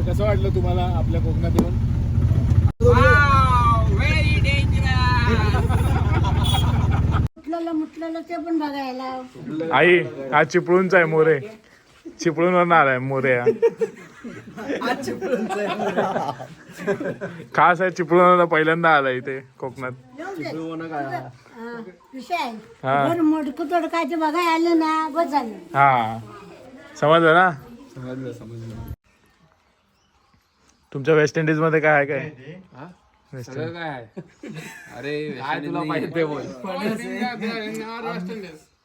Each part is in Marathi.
तर कसं वाटलं तुम्हाला आपल्या कोकणात येऊन? ते पण बघायला. आई हा चिपळूणचा आहे मोरे. चिपळूणवर आलाय मोरे. हा खास आहे चिपळूणला पहिल्यांदा आलाय इथे कोकणात. येऊ दे. हा, विषय आहे. हा. बरं मोडकं तोडकायचे बघायला आलं ना बस झालं. हा. समजलं ना? तुमच्या वेस्ट इंडिजमध्ये काय आहे काय? इंडिज अरे काय तुला पाहिजे ते बोल.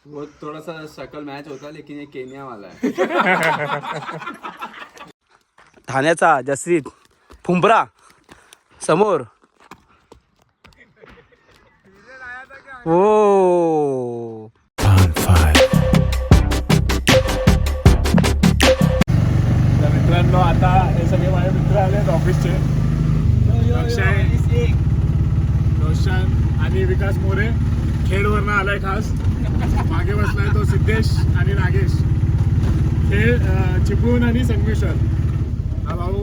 वो थोड़ा सा शकल मॅच होता लेकिन ये केनिया वाला है ठाण्याचा जसरीत फुंबरा समोर. ओ आले आहेत ऑफिसचे अक्षय रोशन आणि विकास मोरे. खेडवरनं आलाय खास. मागे बसलाय तो सिद्धेश आणि नागेश अं, चिपळूण आणि संगमेश्वर. हा भाऊ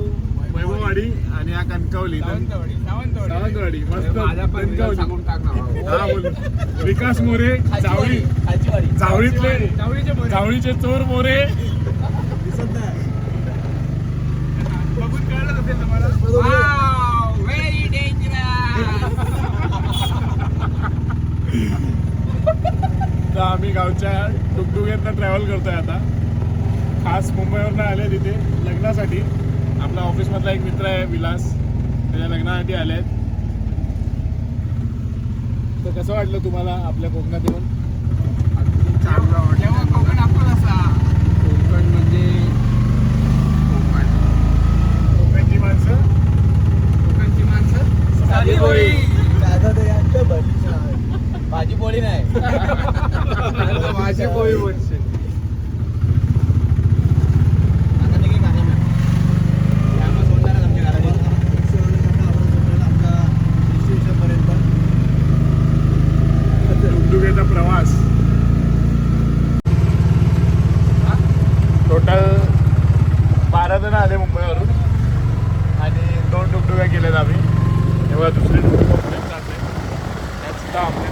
वैभववाडी आणि हा कणकवली. सावंतवाडी मस्त कणकवली. बोल. विकास मोरे जावळी. जावळीतले जावळीचे चोर मोरे. तर आम्ही गावच्या डुगडुगेतनं ट्रॅव्हल करतोय आता. खास मुंबईवरनं आले तिथे लग्नासाठी. आपल्या ऑफिसमधला एक मित्र आहे विलास. त्याच्या लग्नासाठी आले आहेत. तर कसं वाटलं तुम्हाला आपल्या कोकणात येऊन? कोकण पोळी. भाजी पोळी नाही. माझी पोळी बोलशील. प्रवास. टोटल बारा जण आले मुंबईवरून. आणि दोन डुगडुग्या केल्यात आम्ही. Давайте всередину комплектати. That's dumb.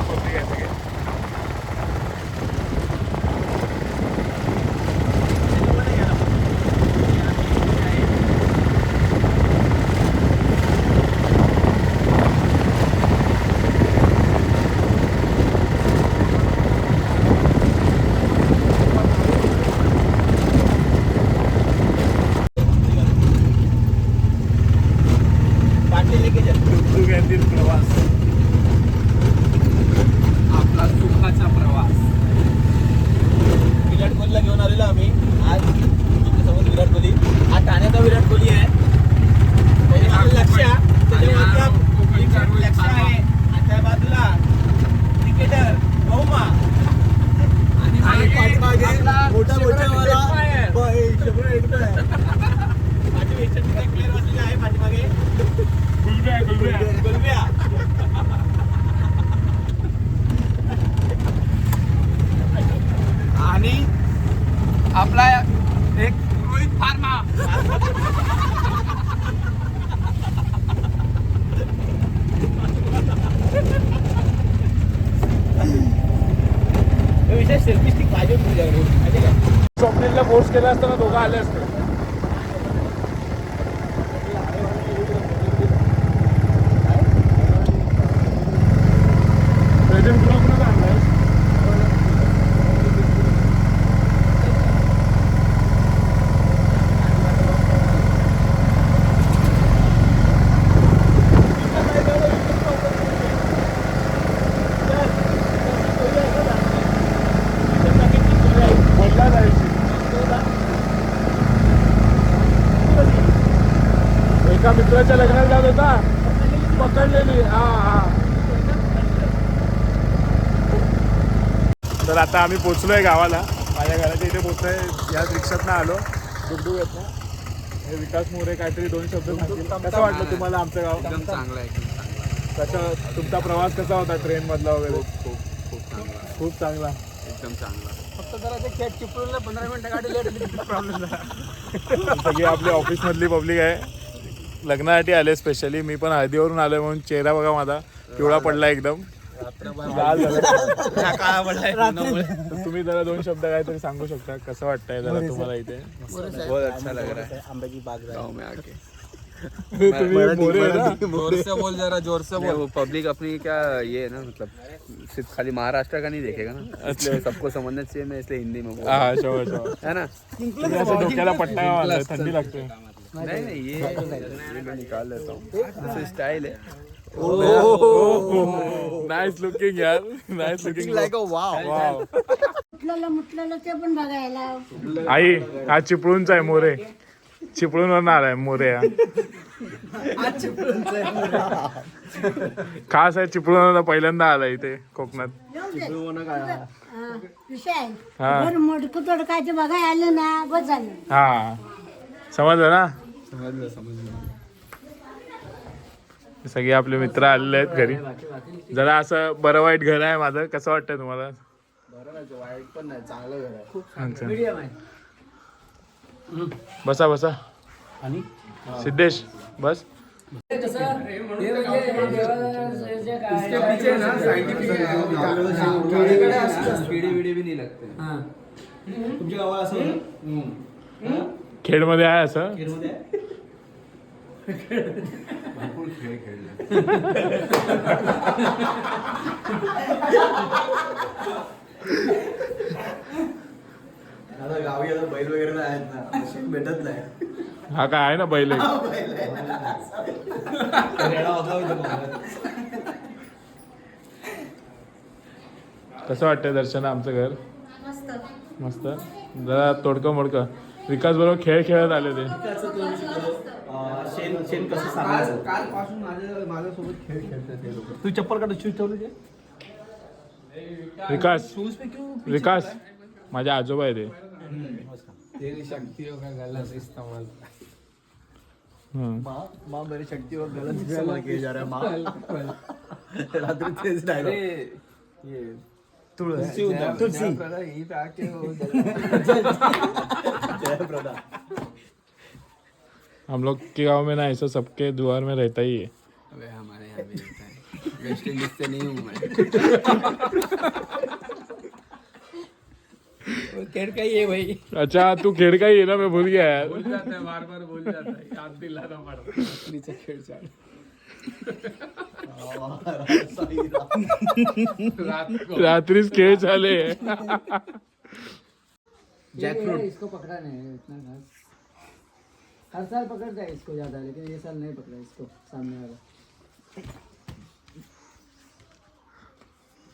सेल्फी स्टिक पाहिजे तुझ्याकडे. माहिती आहे का स्वप्नीलला फोर्स केला असताना दोघं आले असते. एका मित्राच्या लग्नात जात होता. पकडलेली. हा हा. तर आता आम्ही पोचलोय गावाला. माझ्या घराच्या इथे पोचलोय. याच रिक्षातनं आलो. डुगडुग येतनं हे विकास मोरे काहीतरी दोन शब्द सांगतील. कसं वाटलं तुम्हाला आमचं गाव? एकदम चांगला आहे एकदम चांगला. कसं तुमचा प्रवास कसा होता ट्रेन मधला वगैरे? खूप खूप खूप चांगला. खूप चांगला. एकदम चांगला. फक्त जरा ते खेळ चिपळूणला पंधरा मिनिटं गाडी लेट प्रॉब्लेम झाला. सगळी आपली ऑफिस मधली पब्लिक आहे. लग्नासाठी आले स्पेशली मी पण हळदीवरून आलोय म्हणून चेहरा बघा माझा. पिवळा पडला एकदम. तुम्ही जरा दोन शब्द काहीतरी सांगू शकता. कसं वाटतंय जरा तुम्हाला इथे? है. आंब्याची बाग ना? बोल जरा जोर से पब्लिक अपनी क्या ये है ना मतलब सिर्फ खाली महाराष्ट्र का नहीं देखेगा ना? इसलिए सबको समझना चाहिए मैं इसलिए हिंदी में बोल हा। शो शो हूं। है नहीं नहीं ये. ये. मैं निकाल लेता हूँ. स्टाइल है नाईस लुकिंग यार. नाईस लुकिंग वाव मुटलेलं मुटलेलं ते पण बघायला. आई हा चिपळूणचा आहे मोरे. चिपळूणवर आलाय मोरे हा. खास आहे चिपळूण पहिल्यांदा आला इथे कोकणात. हा, विषय आहे. हा. बरं मोडकं तोडकायचे बघायला आलं ना बस झालं. हा. समजलं ना? समझ लो समझ लो सगळे आपले मित्र आलेले आहेत घरी. जरा असं बरं वाईट घर आहे माझं. कसं वाटतंय तुम्हाला? वाईट पण नाही चांगलं घर आहे. अच्छा. बसा बसा. सिद्धेश बस. लगते. तुमच्या गावाला असं खेडमध्ये आहे असं? खेळमध्ये भरपूर खेळ खेळले. आता गावी आता बैल वगैरे नाही आहेत ना. अशी भेटत नाही. हा काय आहे ना बैल? एक. रेडा होता होता कोकणात. कसं वाटतंय दर्शन आमचं घर? मस्त. जरा तोडकं मोडकं. विकास बरोबर खेळ खेळत आले ते. अं, शेण शेण कसं काल सांगायचं कालपासून माझ्या माझ्यासोबत खेळ खेळतात ते? लोक तू चप्पल काढ शूज ठेवले ते विकास. विकास माझे आजोबा आहे ते. तेरी शक्ति होगा गलत इस्तेमाल. हम्म. माँ माँ मेरी शक्ति और गलत इस्तेमाल किए जा रहा है माँ। रात्री तेज अरे डायलॉग ये हम लोग के गाँव में ना ऐसा सबके द्वार में रहता ही है अबे हमारे यहाँ भी रहता है वेस्ट इंडीज से नहीं हूँ मैं खेड़ का ही है भाई अच्छा तू खेड़ का ही है ना मैं भूल गया यार जाता है बार बार बोल जाता है याद दिलाना पड़ता है नीचे खेड़ रात को रात्रीच खेळ झाले जैकफ्रूट इसको पकड़ा नहीं है इतना घास हर साल पकड़ता है इसको ज़्यादा लेकिन ये साल नहीं पकड़ा इसको सामने वाला।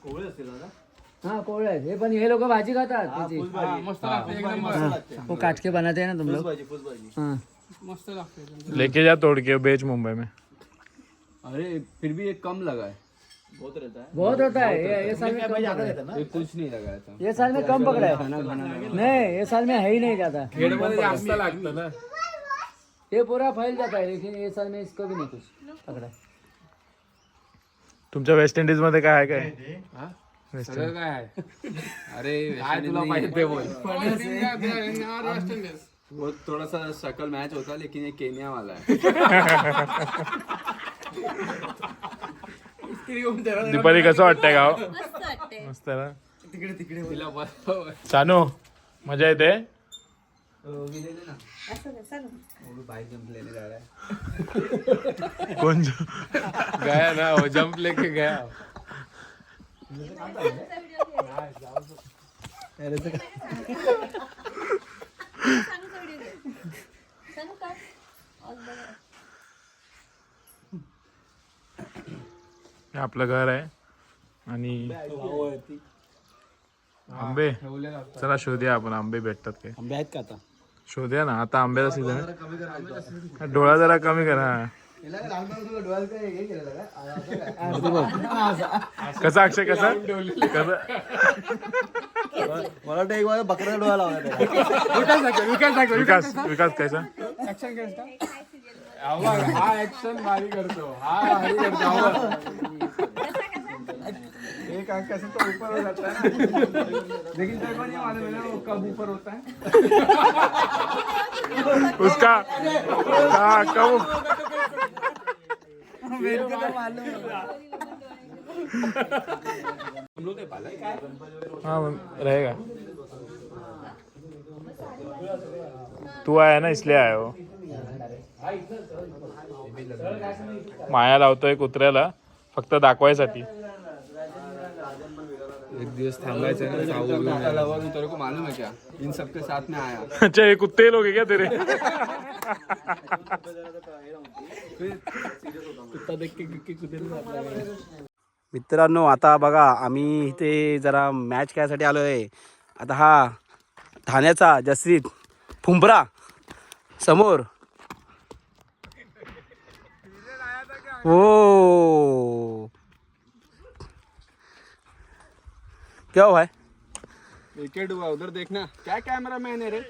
कोवळे हाँ कोड़ा है ये पण ये लोग भाजी खातात त्याची. मस्त लागते एकदम मस्त लागते. वो काट के बनाते हैं ना तुम लोग? हाँ. मस्त लागते लेके जा तोड़ के बेच मुंबई में. अरे फिर भी ये कम लगा है। बहुत रहता है। बहुत होता है ये ये साल में कम पकड़ा है। ये कुछ नहीं लगाया था ये साल में कम पकड़ा है। नहीं ये साल में है ही नहीं ज्यादा। खेडमध्ये जास्त लागतं ना। ये पूरा फैल जाता है लेकिन ये साल में इसको भी नहीं कुछ पकड़ा तुमच्या वेस्ट इंडिजमध्ये काय आहे काय? वेस्ट सगळं काय आहे? अरे काय तुला माहिती ते बोल. वो थोड़ा सा शकल मैच होता लेकिन ये केनिया वाला है. दीपाली कसं वाटतंय गाव? मस्त आहे ना? तिकडे तिकडे तिला सानू मजा येते? बाइक जंप लेने जा रहा है कोण गया ना वो जंप लेके गया. हे आपलं घर आहे. आणि आंबे. चला शोधूया आपण आंबे भेटतात काय आंबे आहेत का आता? शोधूया ना आता आंब्याचा सीझन आहे. डोळा जरा कमी करा. कसा अक्षय कसा? कसं? मला वाटतं एक वेळा डोळा लावला. विकास विकास कैसा? हा ऍक्शन भारी करतो. हा भारी करतो. का कैसे तो ऊपर हो जाता है ना। लेकिन तेरे को नहीं मालूम है ना वो कब ऊपर होता है। उसका हाँ कब मेरे को तो मालूम है। हाँ रहेगा। तू आया ना इसलिए आया हो माया लावतोय कुत्र्याला फक्त दाखवायसाठी. एक दिवस थांबायचं ना साऊ घेऊन तेरे को मालूम है क्या? इन सबके साथ में आया. अच्छा ये कुत्ते लोग हैं क्या तेरे? मित्रांनो आता बघा आम्ही इथे जरा मॅच खेळायसाठी आलो आहे आता हा ठाण्याचा जसरीत फुंबरा समोर. हो. क्या हुआ है? विकेट हुआ उधर देखना। क्या कैमरा मैन है रे?